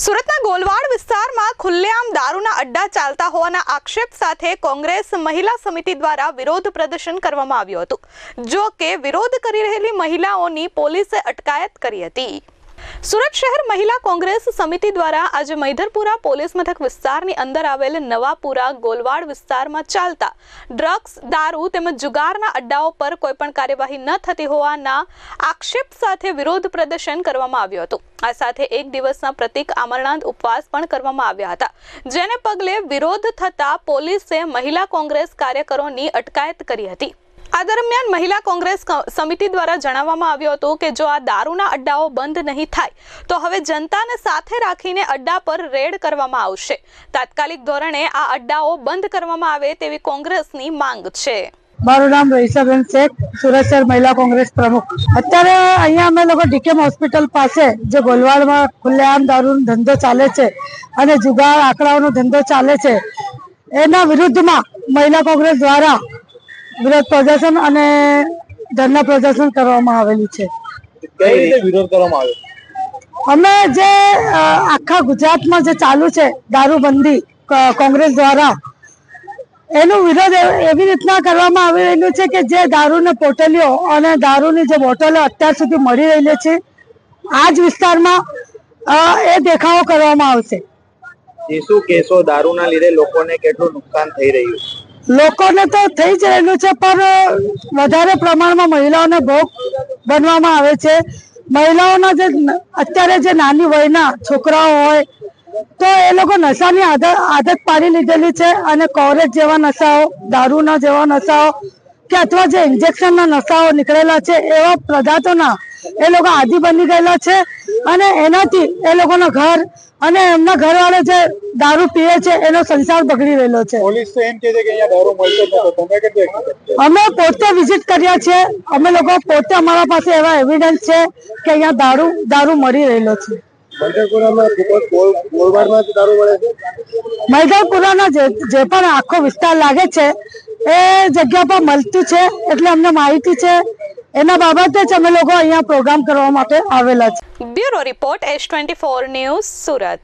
સુરતના ગોલવાડ વિસ્તારમાં ખુલ્લેઆમ દારૂના અડ્ડા ચાલતા હોવાના આક્ષેપ સાથે કોંગ્રેસ મહિલા સમિતિ દ્વારા વિરોધ પ્રદર્શન કરવામાં આવ્યું હતું. જો કે વિરોધ કરી રહેલી મહિલાઓની પોલીસે અટકાયત કરી હતી. સુરત શહેર મહિલા કોંગ્રેસ સમિતિ દ્વારા આજે મૈધરપુરા પોલીસ મથક વિસ્તારની અંદર આવેલ નવાપુરા ગોલવાડ વિસ્તારમાં ચાલતા ડ્રગ્સ, દારૂ તેમજ જુગારના અડ્ડાઓ પર કોઈપણ કાર્યવાહી ન થતી હોવાના આક્ષેપ સાથે વિરોધ પ્રદર્શન કરવામાં આવ્યું હતું. આ સાથે એક દિવસના પ્રતિક આમરણાંત ઉપવાસ પણ કરવામાં આવ્યા હતા. જેને પગલે વિરોધ થતા પોલીસે મહિલા કોંગ્રેસ કાર્યકરોની અટકાયત કરી હતી. આ દરમિયાન મહિલા કોંગ્રેસ સમિતિ દ્વારા જણાવવામાં આવ્યું હતું કે જો આ દારૂના અડ્ડાઓ બંધ નહીં થાય, તો હવે જનતાને સાથે રાખીને અડ્ડા પર રેડ કરવામાં આવશે. તાત્કાલિક ધોરણે આ અડ્ડાઓ બંધ કરવામાં આવે તેવી કોંગ્રેસની માંગ છે. મારું નામ રહીસાબેન શેખ, સુરત શહેર મહિલા કોંગ્રેસ પ્રમુખ. અત્યારે અહીંયા અમે લોકો ડીકેમ હોસ્પિટલ પાસે, જે ગોલવાડમાં ખુલ્લેઆમ દારૂનો ધંધો ચાલે છે અને જુગાર આંકડાઓનો ધંધો ચાલે છે. એના વિરુદ્ધમાં મહિલા કોંગ્રેસ દ્વારા વિરોધ પ્રદર્શન અને ધરના પ્રદર્શન કરવામાં આવેલું છે. કઈ રીતે વિરોધ કરવામાં આવ્યો? અમે જે આખા ગુજરાતમાં જે ચાલુ છે દારૂબંધી કોંગ્રેસ દ્વારા એનો વિરોધ એવી રીતના કરવામાં આવી રહેલું છે કે જે દારૂની પોટલીઓ અને દારૂની જે બોટલો અત્યાર સુધી મળી રહેલી છે આ જ વિસ્તારમાં એ દેખાવો કરવામાં આવશે. શું કેસો દારૂના લીધે લોકોને કેટલું નુકસાન થઈ રહ્યું છે? લોકોને તો થઈ જ રહેલું છે, પણ વધારે પ્રમાણમાં મહિલાઓને ભોગ બનવામાં આવે છે. મહિલાઓના જે અત્યારે જે નાની વયના છોકરાઓ હોય, તો એ લોકો નશાની આદત આદત પાડી લીધેલી છે અને કોરેજ જેવા નશાઓ, દારૂના જેવા નશાઓ કે અથવા જે ઇન્જેક્શનના નશાઓ નીકળેલા છે, એવા પદાર્થોના એ લોકો આદિ બની ગયેલા છે. અને એનાથી એ લોકોના ઘર અને એમના ઘરવાળા જે દારૂ પીએ છે એનો સંસાર બગડી રહેલો છે. પોલીસ તો એમ કહે છે કે અહીંયા દારૂ મળતો તમે કેટલું અમે પોતે વિઝિટ કર્યા છે. અમે લોકો પોતે અમારા પાસે એવા એવિડન્સ છે કે અહીંયા દારૂ દારૂ મળી રહેલો છે. જે જે પણ આખો વિસ્તાર લાગે છે એ જગ્યા પર મળતું છે એટલે અમને માહિતી છે. એના બાબતે જ અમે લોકો અહીંયા પ્રોગ્રામ કરવા માટે આવેલા છે. Bureau report S twenty four news Surat.